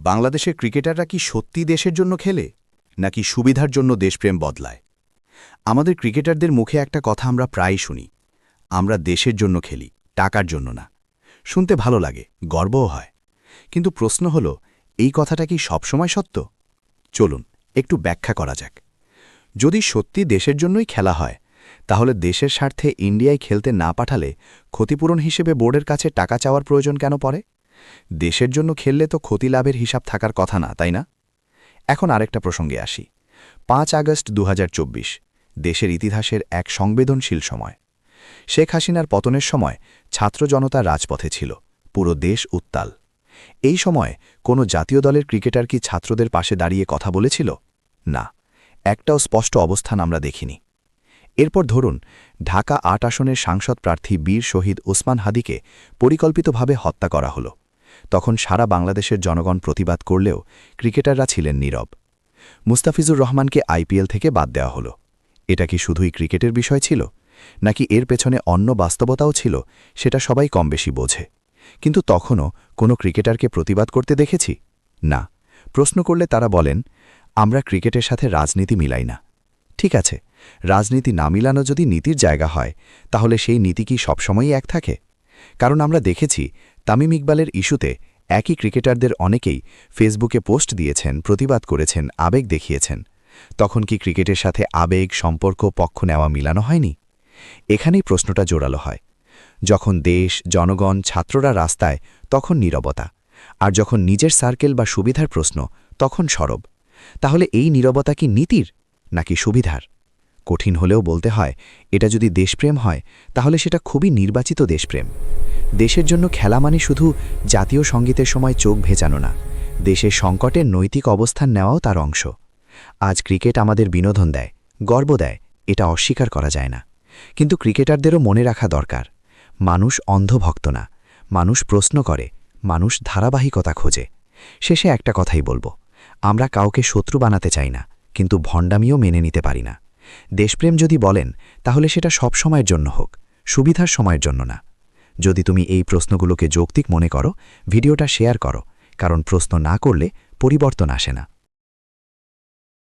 বাংলাদেশের ক্রিকেটাররা কি সত্যি দেশের জন্য খেলে, নাকি সুবিধার জন্য দেশপ্রেম বদলায়? আমাদের ক্রিকেটারদের মুখে একটা কথা আমরা প্রায়ই শুনি, আমরা দেশের জন্য খেলি, টাকার জন্য না। শুনতে ভালো লাগে, গর্বও হয়। কিন্তু প্রশ্ন হল, এই কথাটা কি সবসময় সত্য? চলুন, একটু ব্যাখ্যা করা যাক। যদি সত্যি দেশের জন্যই খেলা হয়, তাহলে দেশের স্বার্থে ইন্ডিয়ায় খেলতে না পাঠালে ক্ষতিপূরণ হিসেবে বোর্ডের কাছে টাকা চাওয়ার প্রয়োজন কেন পড়ে? দেশের জন্য খেললে তো ক্ষতি লাভের হিসাব থাকার কথা না, তাই না? এখন আরেকটা প্রসঙ্গে আসি। পাঁচ আগস্ট দু হাজার চব্বিশ, দেশের ইতিহাসের এক সংবেদনশীল সময়। শেখ হাসিনার পতনের সময় ছাত্র জনতা রাজপথে ছিল, পুরো দেশ উত্তাল। এই সময় কোনো জাতীয় দলের ক্রিকেটার কি ছাত্রদের পাশে দাঁড়িয়ে কথা বলেছিল? না, একটাও স্পষ্ট অবস্থান আমরা দেখিনি। এরপর ধরুন, ঢাকা আট আসনের সাংসদ প্রার্থী বীর শহীদ ওসমান হাদিকে পরিকল্পিতভাবে হত্যা করা হলো। তখন সারা বাংলাদেশের জনগণ প্রতিবাদ করলেও ক্রিকেটাররা ছিলেন নীরব। মুস্তাফিজুর রহমানকে আইপিএল থেকে বাদ দেওয়া হলো। এটা কি শুধুই ক্রিকেটের বিষয় ছিল? নাকি এর পেছনে অন্য বাস্তবতাও ছিল, সেটা সবাই কম বেশি বোঝে। কিন্তু তখনও কোনো ক্রিকেটারকে প্রতিবাদ করতে দেখেছি? না। প্রশ্ন করলে তারা বলেন, আমরা ক্রিকেটের সাথে রাজনীতি মিলাই না। ঠিক আছে, রাজনীতি না মিলানো যদি নীতির জায়গা হয়, তাহলে সেই নীতি কি সবসময়ই এক থাকে? কারণ আমরা দেখেছি তামিম ইকবালের ইস্যুতে একই ক্রিকেটারদের অনেকেই ফেসবুকে পোস্ট দিয়েছেন, প্রতিবাদ করেছেন, আবেগ দেখিয়েছেন। তখন কি ক্রিকেটের সাথে আবেগ, সম্পর্ক, পক্ষ নেওয়া মিলানো হয়নি? এখানেই প্রশ্নটা জোরালো হয়। যখন দেশ, জনগণ, ছাত্ররা রাস্তায়, তখন নীরবতা। আর যখন নিজের সার্কেল বা সুবিধার প্রশ্ন, তখন সরব। তাহলে এই নীরবতা কি নীতির, নাকি সুবিধার? কঠিন হলেও বলতে হয়, এটা যদি দেশপ্রেম হয়, তাহলে সেটা খুবই নির্বাচিত দেশপ্রেম। দেশের জন্য খেলা মানে শুধু জাতীয় সঙ্গীতের সময় চোখ ভেজানো না দেশের সংকটের নৈতিক অবস্থান নেওয়াও তার অংশ। আজ ক্রিকেট আমাদের বিনোদন দেয়, গর্ব দেয়, এটা অস্বীকার করা যায় না। কিন্তু ক্রিকেটারদেরও মনে রাখা দরকার, মানুষ অন্ধভক্ত না, মানুষ প্রশ্ন করে, মানুষ ধারাবাহিকতা খোঁজে। শেষে একটা কথাই বলব, আমরা কাউকে শত্রু বানাতে চাই না, কিন্তু ভণ্ডামিও মেনে নিতে পারি না। দেশপ্রেম যদি বলেন, তাহলে সেটা সব সময়ের জন্য হোক, সুবিধার সময়ের জন্য না। যদি তুমি এই প্রশ্নগুলোকে যৌক্তিক মনে করো, ভিডিওটা শেয়ার করো, কারণ প্রশ্ন না করলে পরিবর্তন আসে না।